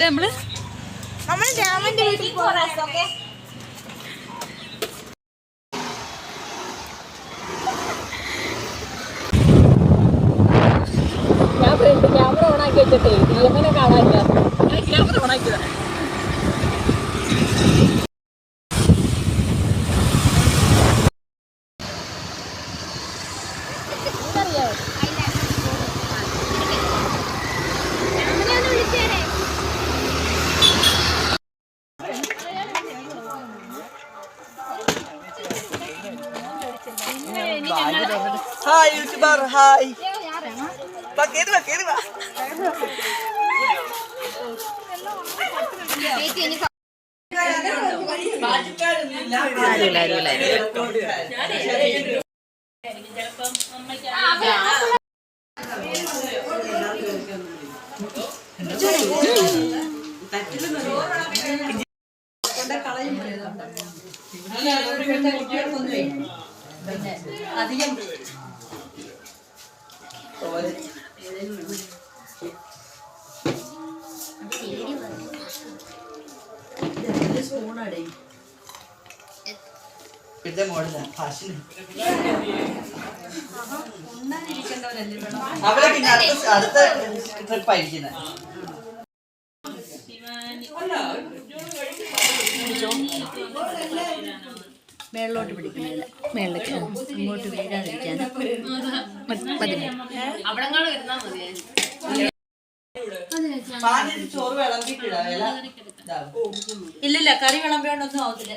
എന്നിട്ട് നമ്മൾ നമ്മൾ രാമന്റെ വീട്ടിൽ പോകാം ഓക്കെ. ഞാൻ ക്യാമറ ഓണാക്കി വെച്ചിട്ടേ എങ്ങനെ കാണാനില്ല ഞാൻ camera on hi YouTuber hi വാ കേറി വാ ഇവിടുത്തെ മോഡലാ ഫാഷൻ അവളെ പിന്നെ അടുത്ത അടുത്ത ട്രിപ്പ് മേളിലോട്ട് പിടിക്കുന്നില്ല മേളിലേക്ക് ഇങ്ങോട്ട് വീഴാതിരിക്കാൻ. ഇല്ലില്ല കറി വിളമ്പിയോണ്ടൊന്നും ആവത്തില്ല.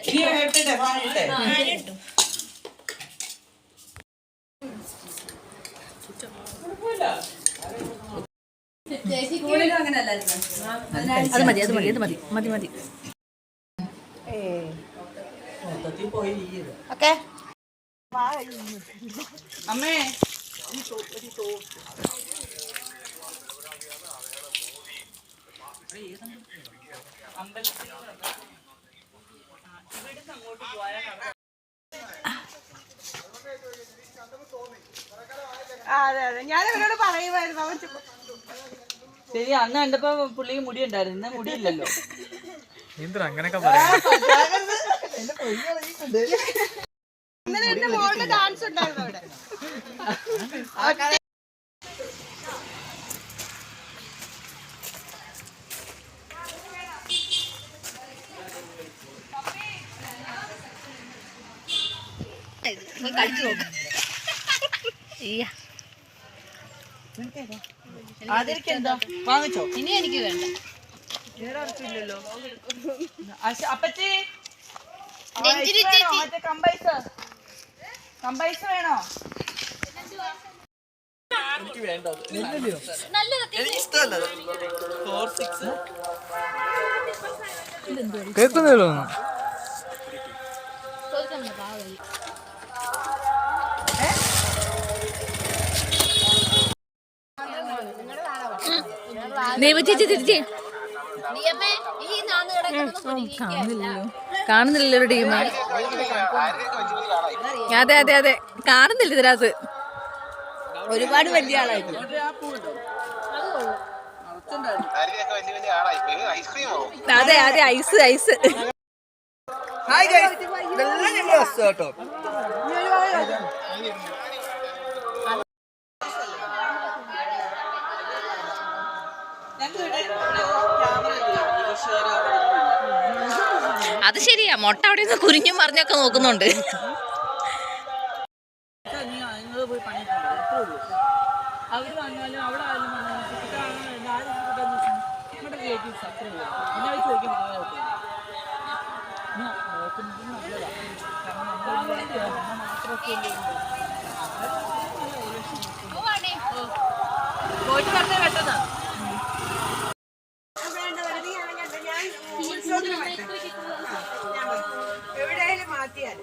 അത് മതി അത് മതി അത് മതി. മതി മതി. മൊത്തത്തിൽ പോയി ഇരിക്കുന്നത്. ഓക്കെ. അമ്മേ. അതെ അതെ. ഞാൻ അവരോട് പറയുമായിരുന്നു അവൻ ശരി അന്ന് കണ്ടപ്പോ പുള്ളിക്ക് മുടി ഉണ്ടായിരുന്നു. ഇന്ന് മുടിയില്ലല്ലോ അങ്ങനെയൊക്കെ പറയാ. ഇന്നലെ എന്റെ മോളുടെ ഡാൻസ് ഉണ്ടായിരുന്നു അവിടെ. വാങ്ങിച്ചോ? ഇനി എനിക്ക് വേണ്ട. വേറെ അശ- അപ്പച്ചി വേണോ? മറ്റേ കമ്പൈസ്. കമ്പൈസ് വേണോ? കേൾക്കുന്നില്ലോ ദേവചേച്ചി തിരിച്ചേ കാണുന്നില്ലല്ലോ. കാണുന്നില്ലല്ലോ ടീം അതെ അതെ അതെ. കാണുന്നില്ല ഇതിനകത്ത്. ഒരുപാട് വലിയ ആളായിരുന്നു അതെ അതെ ഐസ് ഐസ്. ഹായ് ഗൈസ് നല്ല വസ്തു കേട്ടോ. അത് ശരിയാ. മുട്ട അവിടെ നിന്ന് കുരിഞ്ഞും മറിഞ്ഞൊക്കെ നോക്കുന്നുണ്ട്. വന്നാലും മാറ്റിയാൽ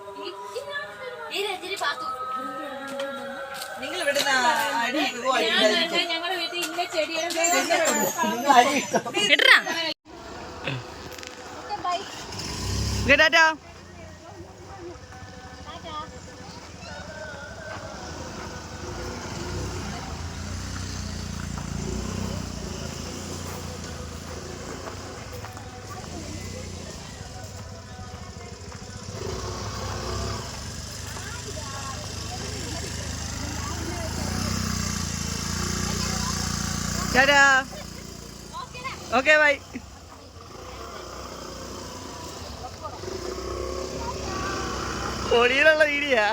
നിങ്ങൾ ഇവിടുന്ന് അടി ഇടുവോ അടി ഇടാതിരിക്കുവോ? ഞങ്ങളുടെ വീട്ടിൽ ഇന്ന ചെടിയാണ് കേട്ടാ ചേട്ടാ ഓക്കെ ബൈ പൊടിയിലുള്ള വീഡിയാ.